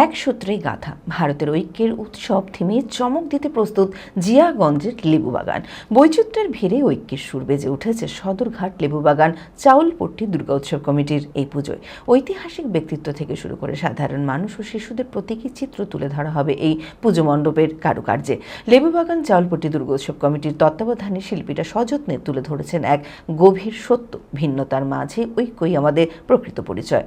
এক সূত্রেই গাথা। ভারতের ঐক্যের উৎসব থিমে চমক দিতে প্রস্তুত জিয়াগঞ্জের লেবু বাগান বৈচিত্র্যের ভিড়ে ঐক্যের সুর বেজে উঠেছে সদরঘাট লেবু বাগান চাউলপট্টি দুর্গা উৎসব কমিটির এই পুজোয়। ঐতিহাসিক ব্যক্তিত্ব থেকে শুরু করে সাধারণ মানুষ ও শিশুদের প্রতীকী চিত্র তুলে ধরা হবে এই পুজো মণ্ডপের কারুকার্যে। লেবু বাগান চাউলপট্টি দুর্গা উৎসব কমিটির তত্ত্বাবধানে শিল্পীরা সযত্নে তুলে ধরেছেন এক গভীর সত্য। ভিন্নতার মাঝে ঐক্যই আমাদের প্রকৃত পরিচয়।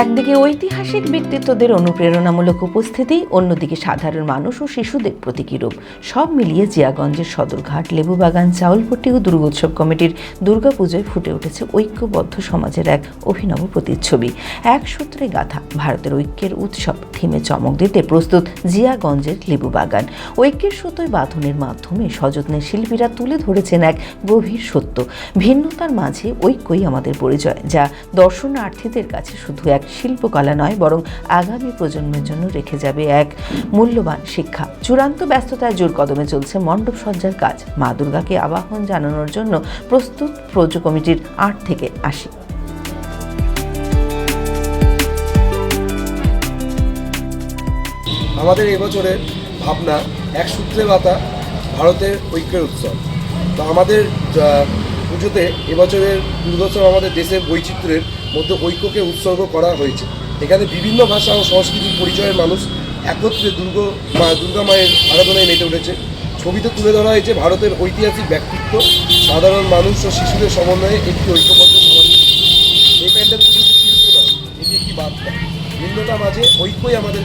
একদিকে ঐতিহাসিক ব্যক্তিত্বদের অনুপ্রেরণামূলক উপস্থিতি, অন্যদিকে সাধারণ মানুষ ও শিশুদের প্রতীকী রূপ। সব মিলিয়ে জিয়াগঞ্জের সদরঘাট, লেবুবাগান, চাউলপট্টি ও দুর্গোৎসব কমিটির দুর্গাপুজোয় ফুটে উঠেছে ঐক্যবদ্ধ সমাজের এক অভিনব প্রতিচ্ছবি। এক সূত্রে গাথা, ভারতের ঐক্যের উৎসব থিমে চমক দিতে প্রস্তুত জিয়াগঞ্জের লেবুবাগান। ঐক্যের সুতোয় বাঁধনের মাধ্যমে সযত্নে শিল্পীরা তুলে ধরেছেন এক গভীর সত্য। ভিন্নতার মাঝে ঐক্যই আমাদের পরিচয়, যা দর্শনার্থীদের কাছে শুধু এক শিল্পকলা নয়, বরং আগামী প্রজন্মের জন্য রেখে যাবে এক মূল্যবান শিক্ষা। চূড়ান্ত ব্যস্ততায় জোর কদমে চলছে মণ্ডপ সজ্জার কাজ। মা দুর্গাকে আবাহন জানানোর জন্য প্রস্তুত প্রজো কমিটির আট থেকে আশি। আমাদের এবছরের ভাবনা, এক সূত্রে বাতা ভারতের ঐক্যের উৎসব। তো আমাদের পুজোতে এবছরের দুর্গোৎসব আমাদের দেশের বৈচিত্র্যের মধ্যে ঐক্যকে উৎসর্গ করা হয়েছে। এখানে বিভিন্ন ভাষা ও সংস্কৃতির পরিচয়ের মানুষ একত্রে দুর্গ মা, দুর্গা মায়ের আরাধনায় মেতে উঠেছে। ছবিতে তুলে ধরা হয়েছে ভারতের ঐতিহাসিক ব্যক্তিত্ব, সাধারণ মানুষ ও শিশুদের সমন্বয়ে একটি ঐক্যবদ্ধ সমাজ। এই প্যান্ডেল শিল্প নয়, এটি একটি বার্তা। ভিন্নতা মাঝে ঐক্যই আমাদের